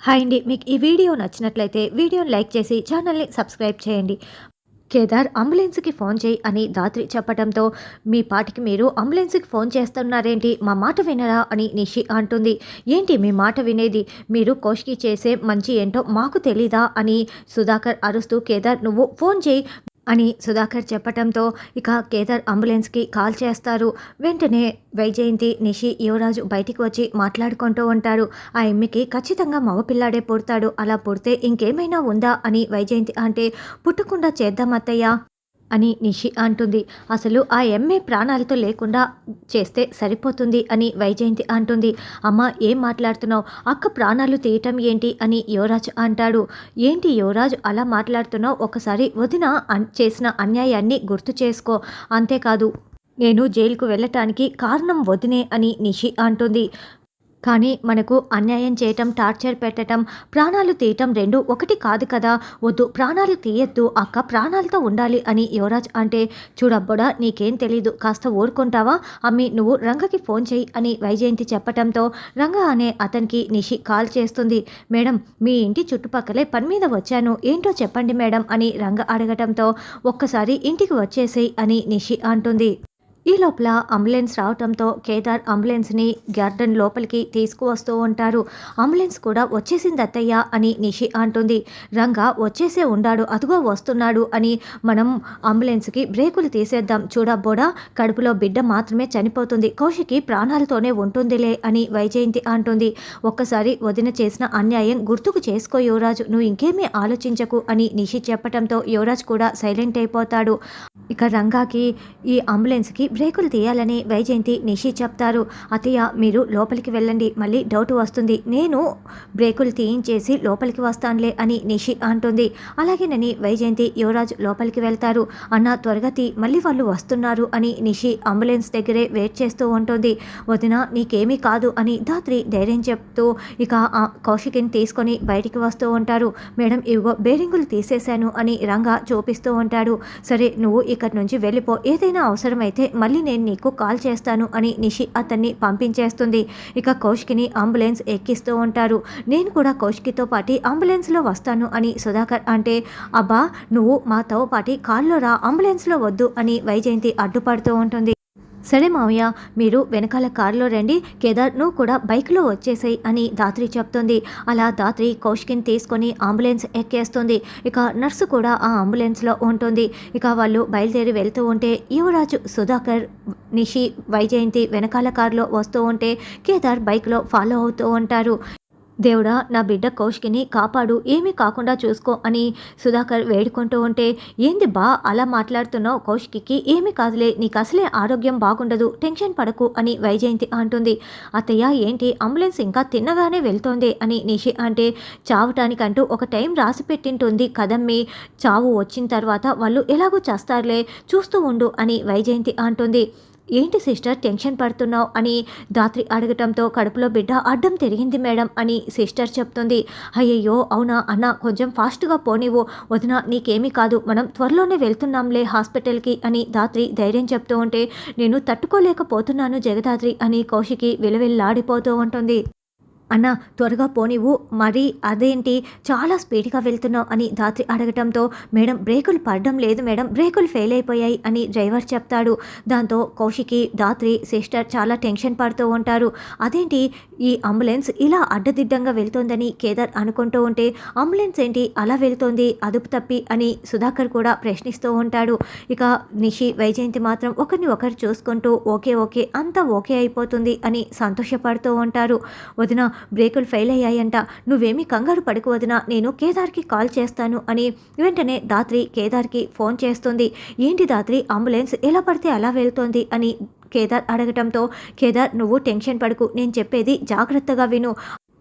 Hi అండి మీకు ఈ వీడియో నచ్చినట్లయితే వీడియోని లైక్ చేసి ఛానల్ని సబ్స్క్రైబ్ చేయండి. కేదార్ అంబులెన్స్కి ఫోన్ చేయి అని దాత్రి చెప్పడంతో మీ పాటికి మీరు అంబులెన్స్కి ఫోన్ చేస్తున్నారేంటి? మా మాట వినరా? అని నిషి అంటుంది. ఏంటి మీ మాట వినేది? మీరు కోష్కి చేసే మంచి ఏంటో మాకు తెలీదా? అని సుధాకర్ అరుస్తూ కేదార్ నువ్వు ఫోన్ చేయి. అని సుధాకర్ చెప్పటంతో ఇక కేదార్ అంబులెన్స్కి కాల్ చేస్తారు. వెంటనే వైజయంతి నిషి యువరాజు బయటికి వచ్చి మాట్లాడుకుంటూ ఉంటారు. ఆ ఎమ్మికి ఖచ్చితంగా మగపిల్లాడే పుడతాడు. అలా పుడితే ఇంకేమైనా ఉందా అని వైజయంతి అంటే పుట్టకుండా చేద్దాం అత్తయ్య. అని నిషి అంటుంది. అసలు ఆ ఎంఏ ప్రాణాలతో లేకుండా చేస్తే సరిపోతుంది అని వైజయంతి అంటుంది. అమ్మ ఏం మాట్లాడుతున్నావు? అక్క ప్రాణాలు తీయటం ఏంటి అని యువరాజ్ అంటాడు. ఏంటి యువరాజ్ అలా మాట్లాడుతున్నావు? ఒకసారి వదిన అన్- చేసిన అన్యాయాన్ని గుర్తు చేసుకో. అంతేకాదు నేను జైలుకు వెళ్ళటానికి కారణం వదినే అని నిషి అంటుంది. కానీ మనకు అన్యాయం చేయటం టార్చర్ పెట్టటం ప్రాణాలు తీయటం రెండు ఒకటి కాదు కదా. వద్దు ప్రాణాలు తీయొద్దు అక్క ప్రాణాలతో ఉండాలి అని యువరాజ్ అంటే చూడబ్బోడా నీకేం తెలీదు కాస్త ఊరుకుంటావా? అమ్మి నువ్వు రంగకి ఫోన్ చేయి అని వైజయంతి చెప్పటంతో రంగ అనే అతనికి నిషి కాల్ చేస్తుంది. మేడం మీ ఇంటి చుట్టుపక్కలే పని మీద వచ్చాను ఏంటో చెప్పండి మేడం అని రంగ అడగటంతో ఒక్కసారి ఇంటికి వచ్చేసేయ్ అని నిషి అంటుంది. ఈ లోపల అంబులెన్స్ రావటంతో కేదార్ అంబులెన్స్ని గార్డెన్ లోపలికి తీసుకువస్తూ ఉంటారు. అంబులెన్స్ కూడా వచ్చేసింది అత్తయ్య అని నిషి అంటుంది. రంగా వచ్చేసే ఉండాడు అదుగో వస్తున్నాడు అని మనం అంబులెన్స్కి బ్రేకులు తీసేద్దాం. చూడబోడా కడుపులో బిడ్డ మాత్రమే చనిపోతుంది. కౌశికి ప్రాణాలతోనే ఉంటుందిలే అని వైజయంతి అంటుంది. ఒక్కసారి వదిన చేసిన అన్యాయం గుర్తుకు చేసుకో యువరాజు నువ్వు ఇంకేమీ ఆలోచించకు అని నిషి చెప్పడంతో యువరాజ్ కూడా సైలెంట్ అయిపోతాడు. ఇక రంగాకి ఈ అంబులెన్స్కి బ్రేకులు తీయాలని వైజయంతి నిషి చెప్తారు. అతయ్య మీరు లోపలికి వెళ్ళండి. మళ్ళీ డౌట్ వస్తుంది. నేను బ్రేకులు తీయించేసి లోపలికి వస్తానులే అని నిషి అంటుంది. అలాగేనని వైజయంతి యువరాజ్ లోపలికి వెళ్తారు. అన్న త్వరగా తీ. మళ్ళీ వాళ్ళు వస్తున్నారు అని నిషి అంబులెన్స్ దగ్గరే వెయిట్ చేస్తూ ఉంటుంది. వదిన నీకేమీ కాదు అని ధాత్రి ధైర్యం చెప్తూ ఇక ఆ కౌశికిని తీసుకొని బయటికి వస్తూ ఉంటారు. మేడం ఇవిగో బేరింగులు తీసేశాను అని రంగా చూపిస్తూ ఉంటాడు. సరే నువ్వు ఇక్కడి నుంచి వెళ్ళిపో. ఏదైనా అవసరమైతే మళ్ళీ నేను నీకు కాల్ చేస్తాను అని నిషి అతన్ని పంపించేస్తుంది. ఇక కౌశికిని అంబులెన్స్ ఎక్కిస్తూ ఉంటారు. నేను కూడా కౌశికితో పాటి అంబులెన్స్లో వస్తాను అని సుధాకర్ అంటే అబ్బా నువ్వు మాతో పాటి కాల్లో రా అంబులెన్స్లో వద్దు అని వైజయంతి అడ్డుపడుతూ ఉంటుంది. సరే మావయ్య మీరు వెనకాల కారులో రండి కేదార్ నువ్వు కూడా బైక్లో వచ్చేసాయి అని దాత్రి చెప్తుంది. అలా దాత్రి కౌశికిని తీసుకొని అంబులెన్స్ ఎక్కేస్తుంది. ఇక నర్సు కూడా ఆ అంబులెన్స్లో ఉంటుంది. ఇక వాళ్ళు బయలుదేరి వెళ్తూ ఉంటే యువరాజు సుధాకర్ నిషి వైజయంతి వెనకాల కారులో వస్తూ ఉంటే కేదార్ బైక్లో ఫాలో అవుతూ ఉంటారు. దేవుడా నా బిడ్డ కౌశికిని కాపాడు ఏమీ కాకుండా చూసుకో అని సుధాకర్ వేడుకుంటూ ఉంటే ఏంది బా అలా మాట్లాడుతున్నావు కౌశికి ఏమీ కాదులే నీకు అసలే ఆరోగ్యం బాగుండదు టెన్షన్ పడకు అని వైజయంతి అంటుంది. అత్తయ్య ఏంటి అంబులెన్స్ ఇంకా తిన్నగానే వెళ్తోంది అని నిషి అంటే చావటానికంటూ ఒక టైం రాసి పెట్టింటుంది కదమ్మి. చావు వచ్చిన తర్వాత వాళ్ళు ఎలాగో చేస్తారులే చూస్తూ ఉండు అని వైజయంతి అంటుంది. ఏంటి సిస్టర్ టెన్షన్ పడుతున్నావు అని దాత్రి అడగటంతో కడుపులో బిడ్డ అడ్డం తిరిగింది మేడం అని సిస్టర్ చెప్తుంది. అయ్యయ్యో అవునా అన్న కొంచెం ఫాస్ట్గా పోనివ్వు. వదిన నీకేమీ కాదు మనం త్వరలోనే వెళ్తున్నాంలే హాస్పిటల్కి అని దాత్రి ధైర్యం చెప్తూ ఉంటే నేను తట్టుకోలేకపోతున్నాను జగదాత్రి అని కౌశికి విలవిల్లాడిపోతూ ఉంటుంది. అన్న త్వరగా పోనివ్వు. మరి అదేంటి? చాలా స్పీడ్గా వెళ్తున్నావు అని ధాత్రి అడగటంతో మేడం బ్రేకులు పడడం లేదు మేడం బ్రేకులు ఫెయిల్ అయిపోయాయి అని డ్రైవర్ చెప్తాడు. దాంతో కౌశికి దాత్రి సిస్టర్ చాలా టెన్షన్ పడుతూ ఉంటారు. అదేంటి? ఈ అంబులెన్స్ ఇలా అడ్డదిడ్డంగా వెళ్తోందని కేదార్ అనుకుంటూ ఉంటే అంబులెన్స్ ఏంటి? అలా వెళ్తోంది అదుపు తప్పి అని సుధాకర్ కూడా ప్రశ్నిస్తూ ఉంటాడు. ఇక నిషి వైజయంతి మాత్రం ఒకరిని ఒకరు చూసుకుంటూ ఓకే ఓకే అంతా ఓకే అయిపోతుంది అని సంతోషపడుతూ ఉంటారు. వదిన బ్రేకులు ఫెయిల్ అయ్యాయంట. నువ్వేమీ కంగారు పడుకు నేను కేదార్కి కాల్ చేస్తాను అని వెంటనే దాత్రి కేదార్కి ఫోన్ చేస్తుంది. ఏంటి దాత్రి అంబులెన్స్ ఎలా పడితే అలా వెళ్తోంది అని కేదార్ అడగటంతో కేదార్ నువ్వు టెన్షన్ పడుకు నేను చెప్పేది జాగ్రత్తగా విను.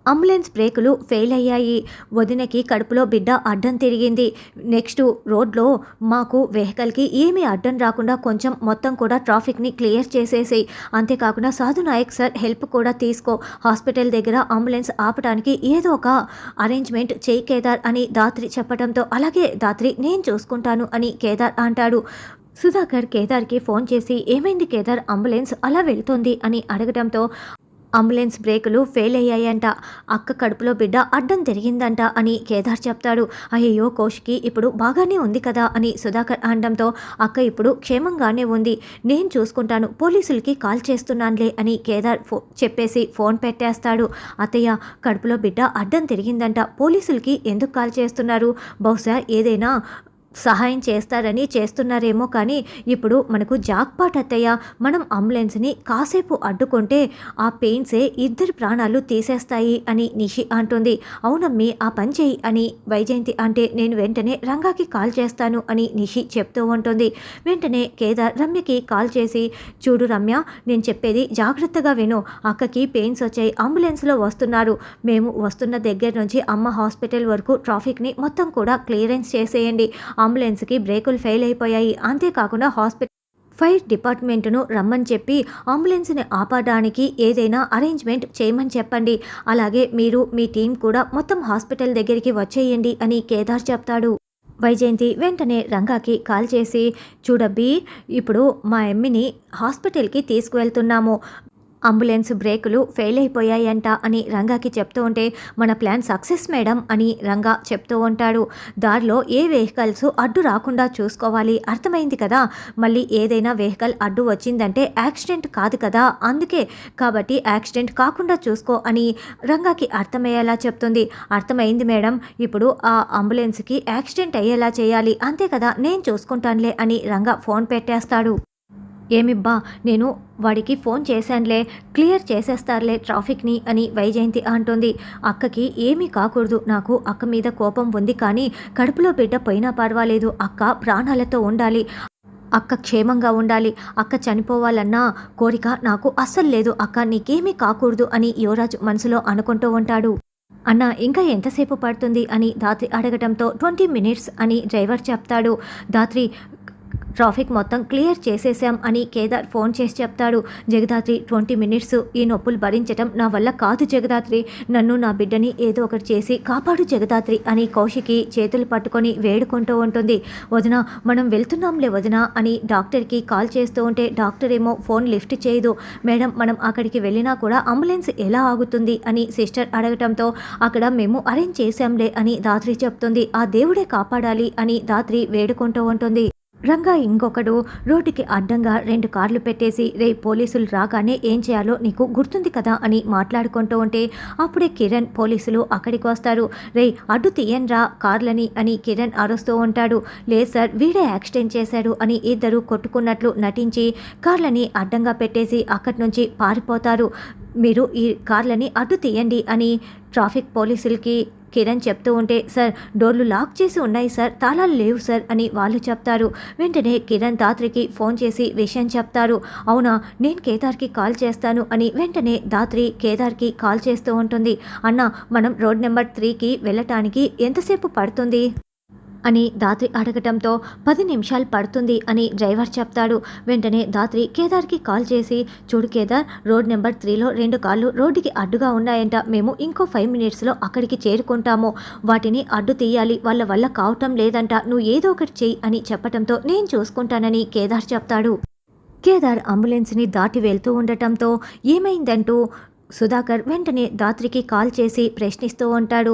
అంబులెన్స్ బ్రేకులు ఫెయిల్ అయ్యాయి వదినకి కడుపులో బిడ్డ అడ్డం తిరిగింది. నెక్స్ట్ రోడ్లో మాకు వెహికల్కి ఏమీ అడ్డం రాకుండా కొంచెం మొత్తం కూడా ట్రాఫిక్ని క్లియర్ చేసేసి అంతేకాకుండా సాధు నాయక్ సార్ హెల్ప్ కూడా తీసుకో. హాస్పిటల్ దగ్గర అంబులెన్స్ ఆపడానికి ఏదో ఒక అరేంజ్మెంట్ చేయి కేదార్ అని దాత్రి చెప్పడంతో అలాగే దాత్రి నేను చూసుకుంటాను అని కేదార్ అంటాడు. సుధాకర్ కేదార్కి ఫోన్ చేసి ఏమైంది కేదార్ అంబులెన్స్ అలా వెళ్తోంది అని అడగడంతో అంబులెన్స్ బ్రేకులు ఫెయిల్ అయ్యాయంట. అక్క కడుపులో బిడ్డ అడ్డం తిరిగిందంట అని కేదార్ చెప్తాడు. అయ్యో కోష్కి ఇప్పుడు బాగానే ఉంది కదా అని సుధాకర్ అనడంతో అక్క ఇప్పుడు క్షేమంగానే ఉంది. నేను చూసుకుంటాను పోలీసులకి కాల్ చేస్తున్నానులే అని కేదార్ ఫో చెప్పేసి ఫోన్ పెట్టేస్తాడు. అత్తయ్య కడుపులో బిడ్డ అడ్డం తిరిగిందంట. పోలీసులకి ఎందుకు కాల్ చేస్తున్నారు? బహుశా ఏదైనా సహాయం చేస్తారని చేస్తున్నారేమో కానీ ఇప్పుడు మనకు జాక్పాట్ అత్తయ్య మనం అంబులెన్స్ని కాసేపు అడ్డుకుంటే ఆ పెయిన్సే ఇద్దరి ప్రాణాలు తీసేస్తాయి అని నిషి అంటుంది. అవునమ్మి ఆ పని చేయి అని వైజయంతి అంటే నేను వెంటనే రంగాకి కాల్ చేస్తాను అని నిషి చెప్తూ ఉంటుంది. వెంటనే కేదార్ రమ్యకి కాల్ చేసి చూడు రమ్య నేను చెప్పేది జాగ్రత్తగా విను. అక్కకి పెయిన్స్ వచ్చాయి అంబులెన్స్లో వస్తున్నారు. మేము వస్తున్న దగ్గర నుంచి అమ్మ హాస్పిటల్ వరకు ట్రాఫిక్ని మొత్తం కూడా క్లియరెన్స్ చేసేయండి. అంబులెన్స్కి బ్రేకులు ఫెయిల్ అయిపోయాయి. అంతేకాకుండా హాస్పిటల్ ఫైర్ డిపార్ట్మెంట్ను రమ్మని చెప్పి అంబులెన్స్ని ఆపడానికి ఏదైనా అరేంజ్మెంట్ చేయమని చెప్పండి. అలాగే మీరు మీ టీం కూడా మొత్తం హాస్పిటల్ దగ్గరికి వచ్చేయండి అని కేదార్ చెప్తాడు. వైజయంతి వెంటనే రంగాకి కాల్ చేసి చూడబ్బి ఇప్పుడు మా ఎమ్మిని హాస్పిటల్కి తీసుకువెళ్తున్నాము. అంబులెన్స్ బ్రేకులు ఫెయిల్ అయిపోయాయంట అని రంగాకి చెప్తూ ఉంటే మన ప్లాన్ సక్సెస్ మేడం అని రంగా చెప్తూ ఉంటాడు. దారిలో ఏ వెహికల్స్ అడ్డు రాకుండా చూసుకోవాలి? అర్థమైంది కదా? మళ్ళీ ఏదైనా వెహికల్ అడ్డు వచ్చిందంటే యాక్సిడెంట్ కాదు కదా? అందుకే కాబట్టి యాక్సిడెంట్ కాకుండా చూసుకో అని రంగాకి అర్థమయ్యేలా చెప్తుంది. అర్థమైంది మేడం ఇప్పుడు ఆ అంబులెన్స్కి యాక్సిడెంట్ అయ్యేలా చేయాలి. అంతే కదా నేను చూసుకుంటానులే అని రంగా ఫోన్ పెట్టేస్తాడు. ఏమిబ్బా నేను వాడికి ఫోన్ చేశానులే క్లియర్ చేసేస్తారులే ట్రాఫిక్ని అని వైజయంతి అంటుంది. అక్కకి ఏమీ కాకూడదు నాకు అక్క మీద కోపం ఉంది కానీ కడుపులో బిడ్డ పోయినా పర్వాలేదు అక్క ప్రాణాలతో ఉండాలి. అక్క క్షేమంగా ఉండాలి అక్క చనిపోవాలన్న కోరిక నాకు అస్సలు లేదు అక్క నీకేమీ కాకూడదు అని యువరాజ్ మనసులో అనుకుంటూ ఉంటాడు. అన్న ఇంకా ఎంతసేపు పడుతుంది అని దాత్రి అడగటంతో ట్వంటీ మినిట్స్ అని డ్రైవర్ చెప్తాడు. దాత్రి ట్రాఫిక్ మొత్తం క్లియర్ చేసేసాం అని కేదార్ ఫోన్ చేసి చెప్తాడు. జగదాత్రి ట్వంటీ మినిట్స్ ఈ నొప్పులు భరించటం నా వల్ల కాదు జగదాత్రి. నన్ను నా బిడ్డని ఏదో ఒకటి చేసి కాపాడు జగదాత్రి అని కౌశికి చేతులు పట్టుకొని వేడుకుంటూ ఉంటుంది. వదిన మనం వెళ్తున్నాంలే వదిన అని డాక్టర్కి కాల్ చేస్తూ ఉంటే డాక్టర్ ఏమో ఫోన్ లిఫ్ట్ చేయదు. మేడం మనం అక్కడికి వెళ్ళినా కూడా అంబులెన్స్ ఎలా ఆగుతుంది అని సిస్టర్ అడగటంతో అక్కడ మేము అరేంజ్ చేశాంలే అని దాత్రి చెప్తుంది. ఆ దేవుడే కాపాడాలి అని దాత్రి వేడుకుంటూ ఉంటుంది. రంగా ఇంకొకడు రోడ్డుకి అడ్డంగా రెండు కార్లు పెట్టేసి రే పోలీసులు రాగానే ఏం చేయాలో నీకు గుర్తుంది కదా అని మాట్లాడుకుంటూ ఉంటే అప్పుడే కిరణ్ పోలీసులు అక్కడికి వస్తారు. రే అడ్డు తీయన్రా కార్లని అని కిరణ్ అరుస్తూ ఉంటాడు. లేదు సార్ వీడే యాక్సిడెంట్ చేశాడు అని ఇద్దరు కొట్టుకున్నట్లు నటించి కార్లని అడ్డంగా పెట్టేసి అక్కడి నుంచి పారిపోతారు. మీరు ఈ కార్లని అడ్డు తీయండి అని ట్రాఫిక్ పోలీసులకి కిరణ్ చెప్తూ ఉంటే సార్ డోర్లు లాక్ చేసి ఉన్నాయి సార్. తాళాలు లేవు సార్ అని వాళ్ళు చెప్తారు. వెంటనే కిరణ్ దాత్రికి ఫోన్ చేసి విషయం చెప్తారు. అవునా నేను కేదార్కి కాల్ చేస్తాను అని వెంటనే దాత్రి కేదార్కి కాల్ చేస్తూ ఉంటుంది. అన్న మనం రోడ్ నెంబర్ త్రీకి వెళ్ళటానికి ఎంతసేపు పడుతుంది? అని దాత్రి అడగటంతో పది నిమిషాలు పడుతుంది అని డ్రైవర్ చెప్తాడు. వెంటనే దాత్రి కేదార్కి కాల్ చేసి చూడు కేదార్ రోడ్ నెంబర్ త్రీలో రెండు కార్లు రోడ్డుకి అడ్డుగా ఉన్నాయంట. మేము ఇంకో ఫైవ్ మినిట్స్లో అక్కడికి చేరుకుంటాము. వాటిని అడ్డు తీయాలి. వాళ్ళ వల్ల కావటం లేదంట. నువ్వు ఏదో ఒకటి చెయ్యి అని చెప్పటంతో నేను చూసుకుంటానని కేదార్ చెప్తాడు. కేదార్ అంబులెన్స్ని దాటి వెళ్తూ ఉండటంతో ఏమైందంటూ? సుధాకర్ వెంటనే దాత్రికి కాల్ చేసి ప్రశ్నిస్తూ ఉంటాడు.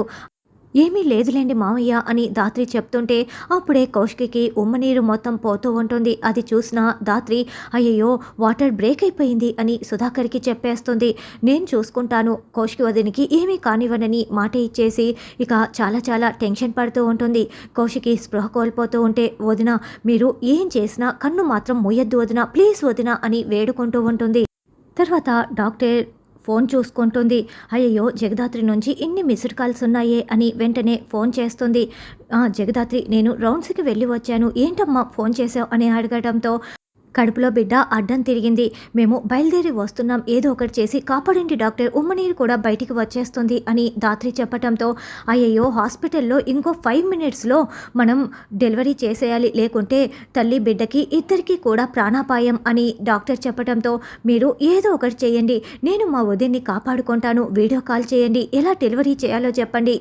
ఏమీ లేదులేండి మామయ్య అని దాత్రి చెప్తుంటే అప్పుడే కౌశికి ఉమ్మనీరు మొత్తం పోతూ ఉంటుంది. అది చూసిన దాత్రి అయ్యయ్యో వాటర్ బ్రేక్ అయిపోయింది అని సుధాకర్కి చెప్పేస్తుంది. నేను చూసుకుంటాను కౌశికి వదినికి ఏమీ కానివ్వనని మాట ఇచ్చేసి ఇక చాలా చాలా టెన్షన్ పడుతూ ఉంటుంది. కౌశికి స్పృహ కోల్పోతూ ఉంటే వదిన మీరు ఏం చేసినా కన్ను మాత్రం మూయద్దు వదిన ప్లీజ్ వదిన అని వేడుకుంటూ ఉంటుంది. తర్వాత డాక్టర్ ఫోన్ చూసుకుంటుంది. అయ్యయ్యో జగదాత్రి నుంచి ఇన్ని మిస్డ్ కాల్స్ ఉన్నాయే అని వెంటనే ఫోన్ చేస్తుంది. "ఆ, జగదాత్రి నేను రౌండ్స్కి వెళ్ళి వచ్చాను. ఏంటమ్మా ఫోన్ చేసావు అని అడగడంతో కడుపులో బిడ్డ అడ్డం తిరిగింది. మేము బయలుదేరి వస్తున్నాం. ఏదో ఒకటి చేసి కాపాడండి డాక్టర్. ఉమ్మనీరు కూడా బయటికి వచ్చేస్తుంది అని దాత్రి చెప్పటంతో అయ్యయ్యో హాస్పిటల్లో ఇంకో ఫైవ్ మినిట్స్లో మనం డెలివరీ చేసేయాలి. లేకుంటే తల్లి బిడ్డకి ఇద్దరికీ కూడా ప్రాణాపాయం అని డాక్టర్ చెప్పటంతో మీరు ఏదో ఒకటి చేయండి. నేను మా వదిన్ని కాపాడుకుంటాను. వీడియో కాల్ చేయండి. ఎలా డెలివరీ చేయాలో చెప్పండి.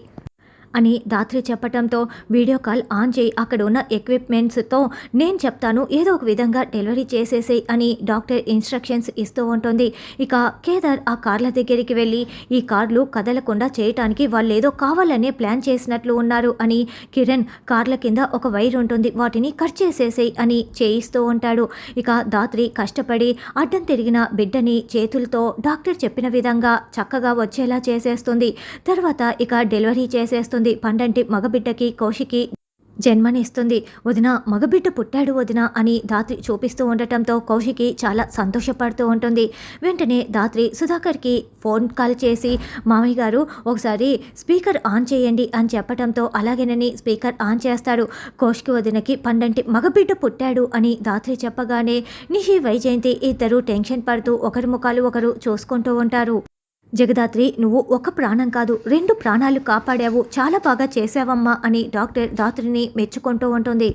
అని దాత్రి చెప్పటంతో వీడియో కాల్ ఆన్ చేయి. అక్కడ ఉన్న ఎక్విప్మెంట్స్తో నేను చెప్తాను ఏదో ఒక విధంగా డెలివరీ చేసేసేయ్ అని డాక్టర్ ఇన్స్ట్రక్షన్స్ ఇస్తూ ఉంటుంది. ఇక కేదార్ ఆ కార్ల దగ్గరికి వెళ్ళి ఈ కార్లు కదలకుండా చేయటానికి వాళ్ళు ఏదో కావాలనే ప్లాన్ చేసినట్లు ఉన్నారు అని కిరణ్ కార్ల కింద ఒక వైర్ ఉంటుంది వాటిని కట్ చేసేసేయ్ అని చేయిస్తూ ఉంటాడు. ఇక దాత్రి కష్టపడి అడ్డం తిరిగిన బిడ్డని చేతులతో డాక్టర్ చెప్పిన విధంగా చక్కగా వచ్చేలా చేసేస్తుంది. తర్వాత ఇక డెలివరీ చేసేస్తుంది. పండంటి మగబిడ్డకి కౌశికి జన్మనిస్తుంది. వదిన మగబిడ్డ పుట్టాడు వదిన అని దాత్రి చూపిస్తూ ఉండటంతో కౌశికి చాలా సంతోషపడుతూ ఉంటుంది. వెంటనే దాత్రి సుధాకర్కి ఫోన్ కాల్ చేసి మామయ్య గారు ఒకసారి స్పీకర్ ఆన్ చేయండి అని చెప్పడంతో అలాగేనని స్పీకర్ ఆన్ చేస్తాడు. కౌశికి వదినకి పండంటి మగబిడ్డ పుట్టాడు అని దాత్రి చెప్పగానే నిషి వైజయంతి ఇద్దరు టెన్షన్ పడుతూ ఒకరి ముఖాలు ఒకరు చూసుకుంటూ ఉంటారు. జగదాత్రి నువ్వు ఒక ప్రాణం కాదు రెండు ప్రాణాలు కాపాడావు చాలా బాగా చేసావమ్మా అని డాక్టర్ దాత్రిని మెచ్చుకుంటూ ఉంటుంది.